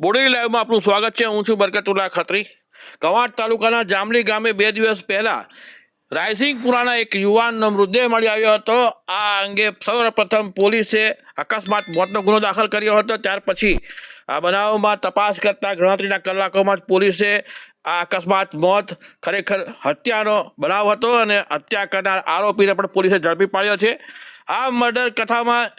બોડેલી લાઈવમાં આપનું સ્વાગત છે. હું છું બરકતુલ્લા ખત્રી. કવાંટ તાલુકાના જામલી ગામે બે દિવસ પહેલા રાયસિંગપુરાના એક યુવાનનો મૃતદેહ મળી આવ્યો હતો. આ અંગે સૌપ્રથમ પોલીસે અકસ્માત મોતનો ગુનો દાખલ કર્યો હતો. ત્યાર પછી આ બનાવમાં તપાસ કરતા ગણતરીના કલાકોમાં જ પોલીસે આ અકસ્માત મોત ખરેખર હત્યાનો બનાવ હતો અને હત્યા કરનાર આરોપીને પણ પોલીસે ઝડપી પાડ્યો છે. આ મર્ડર કથામાં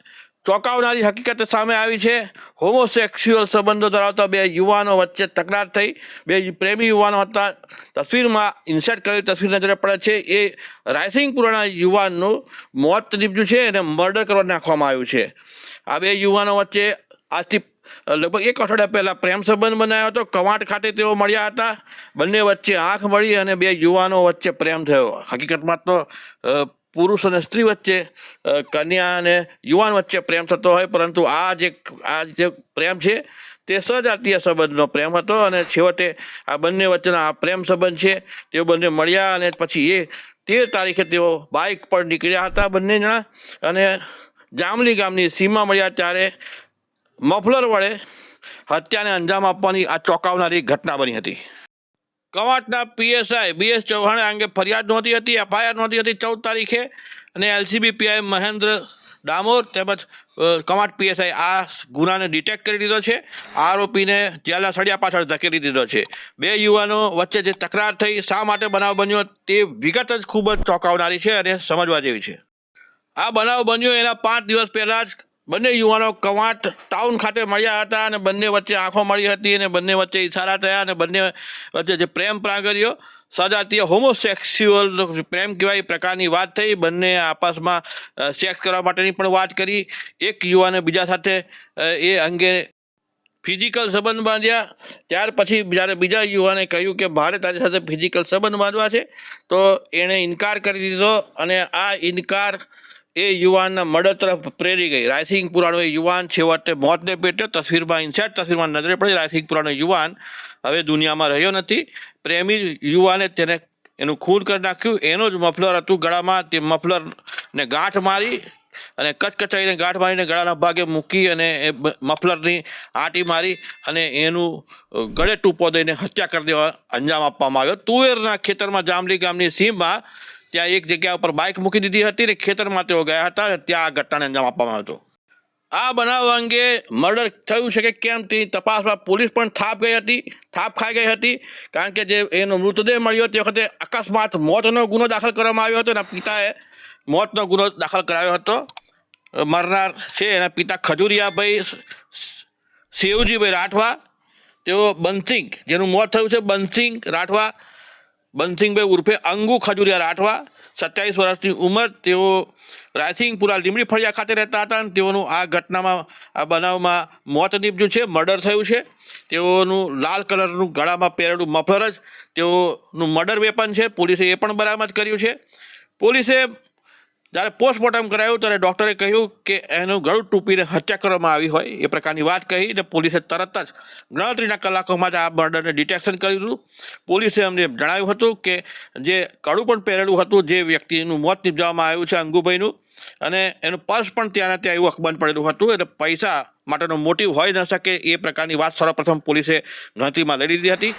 ચોંકાવનારી હકીકત સામે આવી છે. હોમોસેક્સ્યુઅલ સંબંધો ધરાવતા બે યુવાનો વચ્ચે તકરાર થઈ. બે પ્રેમી યુવાનો હતા. તસવીરમાં ઇન્સર્ટ કરેલી તસવીર નજરે પડે છે, એ રાયસિંગપુરાના યુવાનનું મોત નીપજ્યું છે અને મર્ડર કરવા નાખવામાં આવ્યું છે. આ બે યુવાનો વચ્ચે આજથી લગભગ એક અઠવાડિયા પહેલાં પ્રેમ સંબંધ બનાવ્યો હતો. કવાંટ ખાતે તેઓ મળ્યા હતા. બંને વચ્ચે આંખ મળી અને બે યુવાનો વચ્ચે પ્રેમ થયો. હકીકતમાં તો પુરુષ અને સ્ત્રી વચ્ચે કન્યા અને યુવાન વચ્ચે પ્રેમ થતો હોય, પરંતુ આ જે આ જે પ્રેમ છે, તે સજાતીય સંબંધનો પ્રેમ હતો અને છેવટે આ બંને વચ્ચેનો આ પ્રેમ સંબંધ છે, તેઓ બંને મળ્યા અને પછી એ તેર તારીખે તેઓ બાઇક પર નીકળ્યા હતા બંને જણા અને જામલી ગામની સીમા મળ્યા ત્યારે મફલર વડે હત્યાને અંજામ આપવાની આ ચોંકાવનારી ઘટના બની હતી. કવાંટના પીએસઆઈ બીએસ ચૌહાણે અંગે ફરિયાદ નોંધી હતી એફઆઈઆર નોંધી હતી ચૌદ તારીખે અને એલસીબી પીઆઈ મહેન્દ્ર ડામોર તેમજ અ, કવાંટ પીએસઆઈ આ ગુનાને ડિટેક્ટ કરી દીધો છે આરોપીને જેલના સળિયા પાછળ ધકેલી દીધો છે. બે યુવાનો વચ્ચે જે તકરાર થઈ શા માટે બનાવ બન્યો તે વિગત જ ખૂબ જ ચોંકાવનારી છે અને સમજવા જેવી છે. આ બનાવ બન્યો એના પાંચ દિવસ પહેલાં જ બંને યુવાનો કવાંટ ટાઉન ખાતે મળ્યા હતા અને બંને વચ્ચે આંખો મળી હતી અને બંને વચ્ચે ઈશારા થયા અને બંને વચ્ચે જે પ્રેમ પ્રાગર્યો, સજાતીય હોમોસેક્સ્યુઅલ પ્રેમ કહેવાય પ્રકારની વાત થઈ. બંને આપસમાં સેક્સ કરવા માટેની પણ વાત કરી. એક યુવાને બીજા સાથે એ અંગે ફિઝિકલ સંબંધ બાંધ્યા. ત્યાર પછી જ્યારે બીજા યુવાને કહ્યું કે મારે તારી સાથે ફિઝિકલ સંબંધ બાંધવા છે તો એણે ઇનકાર કરી દીધો અને આ ઇનકાર એ યુવાનના મર્ડર તરફ પ્રેરી ગઈ. રાયસિંગપુરાનો એ યુવાન છેવટે મોતને પેટ્યો. તસવીરમાં ઇન્સેટ તસવીરમાં નજરે પડી. રાયસિંગપુરાનો યુવાન હવે દુનિયામાં રહ્યો નથી. પ્રેમી યુવાને તેને એનું ખૂન કરી નાખ્યું. એનું જ મફલર હતું ગળામાં. તે મફલરને ગાંઠ મારી અને કચકચાઈને ગાંઠ મારીને ગળાના ભાગે મૂકી અને એ મફલરની આંટી મારી અને એનું ગળે ટૂંપો દઈને હત્યા કરી દેવા અંજામ આપવામાં આવ્યો. તુવેરના ખેતરમાં જામલી ગામની સીમમાં ત્યાં એક જગ્યા ઉપર બાઇક મૂકી દીધી હતી ને ખેતરમાં તેઓ ગયા હતા અને ત્યાં આ ઘટનાને અંજામ આપવામાં હતો. આ બનાવ અંગે મર્ડર થયું છે કે કેમ તેની તપાસમાં પોલીસ પણ થાપ ગઈ હતી, થાપ ખાઈ ગઈ હતી, કારણ કે જે એનો મૃતદેહ મળ્યો તે વખતે અકસ્માત મોતનો ગુનો દાખલ કરવામાં આવ્યો હતો. એના પિતાએ મોતનો ગુનો દાખલ કરાવ્યો હતો. મરનાર છે એના પિતા ખજુરિયાભાઈ શિવજીભાઈ રાઠવા, તેઓ બંસિંગ જેનું મોત થયું છે બંસિંગ રાઠવા બંસિંગભાઈ ઉર્ફે અંગુ ખજુરિયા રાઠવા, સત્યાવીસ વર્ષની ઉંમર, તેઓ રાયસિંગપુરા લીમડી ફળિયા ખાતે રહેતા હતા અને તેઓનું આ ઘટનામાં, આ બનાવમાં મોત નીપજ્યું છે, મર્ડર થયું છે. તેઓનું લાલ કલરનું ગળામાં પહેરેલું મફલર જ તેઓનું મર્ડર વેપન છે. પોલીસે એ પણ બરામદ કર્યું છે. પોલીસે જ્યારે પોસ્ટમોર્ટમ કરાયું ત્યારે ડૉક્ટરે કહ્યું કે એનું ગળું ટૂંપીને હત્યા કરવામાં આવી હોય, એ પ્રકારની વાત કહી અને પોલીસે તરત જ ગણતરીના કલાકોમાં જ આ મર્ડરને ડિટેક્શન કર્યું હતું. પોલીસે અમને જણાવ્યું હતું કે જે કડું પણ પહેરેલું હતું, જે વ્યક્તિનું મોત નિપજાવવામાં આવ્યું છે અંગુભાઈનું, અને એનું પર્સ પણ ત્યાંના ત્યાં એવું અકબંધ પડેલું હતું, એટલે પૈસા માટેનો મોટિવ હોઈ ન શકે એ પ્રકારની વાત સર્વપ્રથમ પોલીસે ગણતરીમાં લઈ લીધી હતી.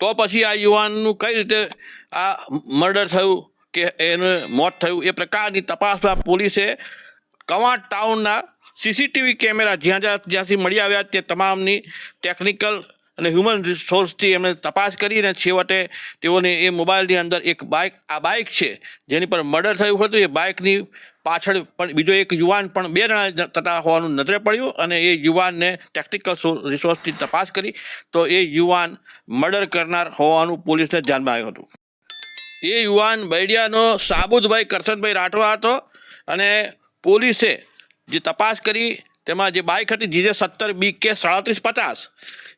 તો પછી આ યુવાનનું કઈ રીતે આ મર્ડર થયું કે એનું મોત થયું. એ પ્રકારની તપાસમાં પોલીસે કવાંટ ટાઉનના સીસીટીવી કેમેરા જ્યાં જ્યાં જ્યાંથી મળી આવ્યા તે તમામની ટેકનિકલ અને હ્યુમન રિસોર્સથી એમણે તપાસ કરીને છેવટે તેઓને એ મોબાઈલની અંદર એક બાઇક આ બાઇક છે જેની પર મર્ડર થયું હતું. એ બાઇકની પાછળ પણ બીજો એક યુવાન પણ બે જણા થતા હોવાનું નજરે પડ્યું અને એ યુવાનને ટેકનિકલ રિસોર્સથી તપાસ કરી તો એ યુવાન મર્ડર કરનાર હોવાનું પોલીસને ધ્યાનમાં આવ્યું હતું. એ યુવાન બૈડિયાનો સાબુદભાઈ કરશનભાઈ રાઠવા હતો અને પોલીસે જે તપાસ કરી, તેમાં જે બાઇક હતી જીજે સત્તર બી કે સાડત્રીસ પચાસ,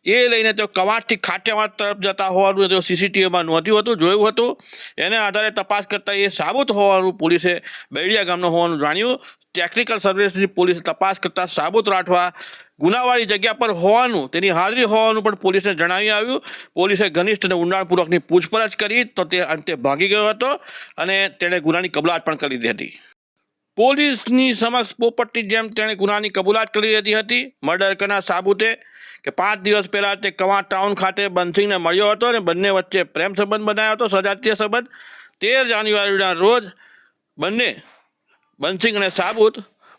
એ લઈને તેઓ કવાંટથી ખાટિયાવાડ તરફ જતા હોવાનું તેઓ સીસીટીવીમાં નોંધ્યું હતું, જોયું હતું. એને આધારે તપાસ કરતાં એ સાબુત હોવાનું પોલીસે બૈડિયા ગામનો હોવાનું જાણ્યું. ટેકનિકલ સર્વિસની પોલીસે તપાસ કરતાં સાબુત રાઠવા ગુનાવાળી જગ્યા પર હોવાનું, તેની હાજરી હોવાનું પણ પોલીસને જણાવી આવ્યું. પોલીસે ઘનિષ્ઠ અને ઊંડાણપૂર્વકની પૂછપરછ કરી, તો તે અંતે ભાગી ગયો હતો અને તેણે ગુનાની કબૂલાત પણ કરી દીધી હતી. પોલીસની સમક્ષ પોપટની જેમ તેણે ગુનાની કબૂલાત કરી દીધી હતી. મર્ડર કરનાર સાબુતે કે પાંચ દિવસ પહેલાં તે કવાંટ ટાઉન ખાતે બંસીંગને મળ્યો હતો અને બંને વચ્ચે પ્રેમ સંબંધ બનાવ્યો હતો, સજાતીય સંબંધ. તેર જાન્યુઆરીના રોજ બંને બંસિંગ અને સાબુત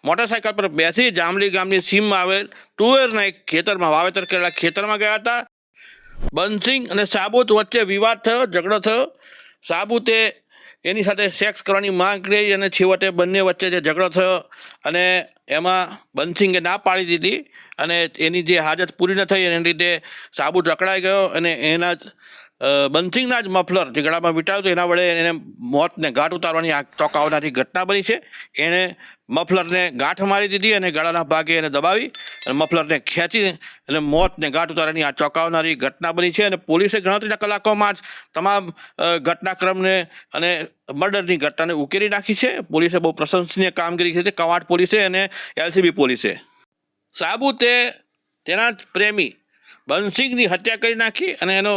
મોટરસાયકલ પર બેસી જાંબલી ગામની સીમમાં આવેલ ટુવેરના એક ખેતરમાં વાવેતર કરેલા ખેતરમાં ગયા હતા. બંસિંગ અને સાબુત વચ્ચે વિવાદ થયો, ઝઘડો થયો. સાબુતે એની સાથે સેક્સ કરવાની માંગ કરી અને છેવટે બંને વચ્ચે જે ઝઘડો થયો અને એમાં બંસિંગે ના પાડી દીધી અને એની જે હાજત પૂરી ન થઈ એને લીધે સાબુત અકળાઈ ગયો અને એના જ બંસિંગના જ મફલર જે ગળામાં વીંટાયું હતું એના વડે એને મોતને ઘાટ ઉતારવાની આ ચોંકાવનારી ઘટના બની છે. એણે મફલરને ગાંઠ મારી દીધી અને ગળાના ભાગે એને દબાવી અને મફલરને ખેંચી અને મોતને ગાંઠ ઉતારવાની આ ચોંકાવનારી ઘટના બની છે અને પોલીસે ગણતરીના કલાકોમાં જ તમામ ઘટનાક્રમને અને મર્ડરની ઘટનાને ઉકેલી નાખી છે. પોલીસે બહુ પ્રશંસનીય કામગીરી કરી છે. કવાંટ પોલીસે અને એલસીબી પોલીસે. સાબુતે તેના જ પ્રેમી બંસિંગની હત્યા કરી નાખી અને એનો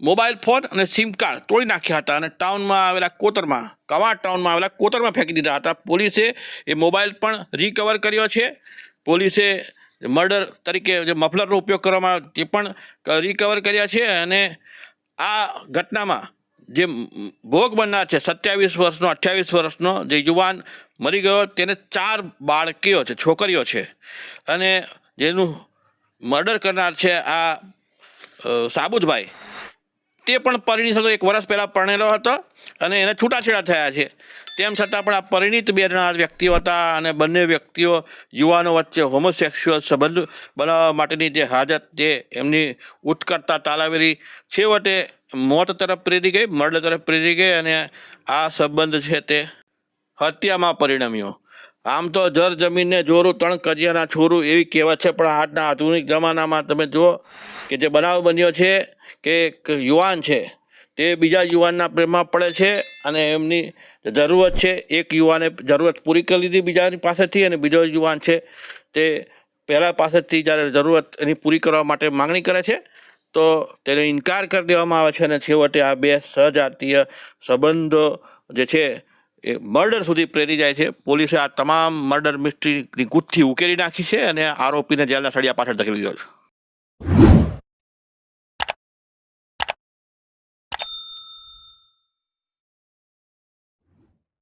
મોબાઈલ ફોન અને સિમ કાર્ડ તોડી નાખ્યા હતા અને ટાઉનમાં આવેલા કોતરમાં કવાંટ ટાઉનમાં આવેલા કોતરમાં ફેંકી દીધા હતા. પોલીસે એ મોબાઈલ પણ રિકવર કર્યો છે. પોલીસે મર્ડર તરીકે જે મફલરનો ઉપયોગ કરવામાં તે પણ રિકવર કર્યા છે અને આ ઘટનામાં જે ભોગ બનનાર છે સત્યાવીસ વર્ષનો અઠ્યાવીસ વર્ષનો જે યુવાન મરી ગયો તેને ચાર બાળકીઓ છે છોકરીઓ છે. અને જેનું મર્ડર કરનાર છે આ અ, સાબુતભાઈ. તે પણ પરિણીત હતો, એક વર્ષ પહેલાં પરણેલો હતો અને એને છૂટાછેડા થયા છે. તેમ છતાં પણ આ પરિણીત બે જણા વ્યક્તિઓ હતા અને બંને વ્યક્તિઓ યુવાનો વચ્ચે હોમોસેક્સ્યુઅલ સંબંધ બનાવવા માટેની જે હાજત તે એમની ઉત્કટતા તાલાવેલી છેવટે મોત તરફ પ્રેરી ગઈ મર્ડર તરફ પ્રેરી ગઈ અને આ સંબંધ છે તે હત્યામાં પરિણમ્યો. આમ તો જર જમીનને જોરું ત્રણ કજિયાના છોરું એવી કહેવત છે, પણ આજના આધુનિક જમાનામાં તમે જુઓ કે જે બનાવ બન્યો છે કે એક યુવાન છે, તે બીજા યુવાનના પ્રેમમાં પડે છે અને એમની જરૂરત છે, એક યુવાને જરૂરત પૂરી કરી લીધી બીજાની પાસેથી અને બીજો યુવાન છે, તે પહેલા પાસેથી જ્યારે જરૂરત એની પૂરી કરવા માટે માંગણી કરે છે, તો તેને ઇનકાર કરી દેવામાં આવે છે અને છેવટે આ બે સજાતીય સંબંધો જે છે, એ મર્ડર સુધી પ્રેરી જાય છે. પોલીસે આ તમામ મર્ડર મિસ્ટ્રીની ગુથ્થી ઉકેલી નાખી છે અને આરોપીને જેલના સળિયા પાછળ ધકેલી દીધો છે.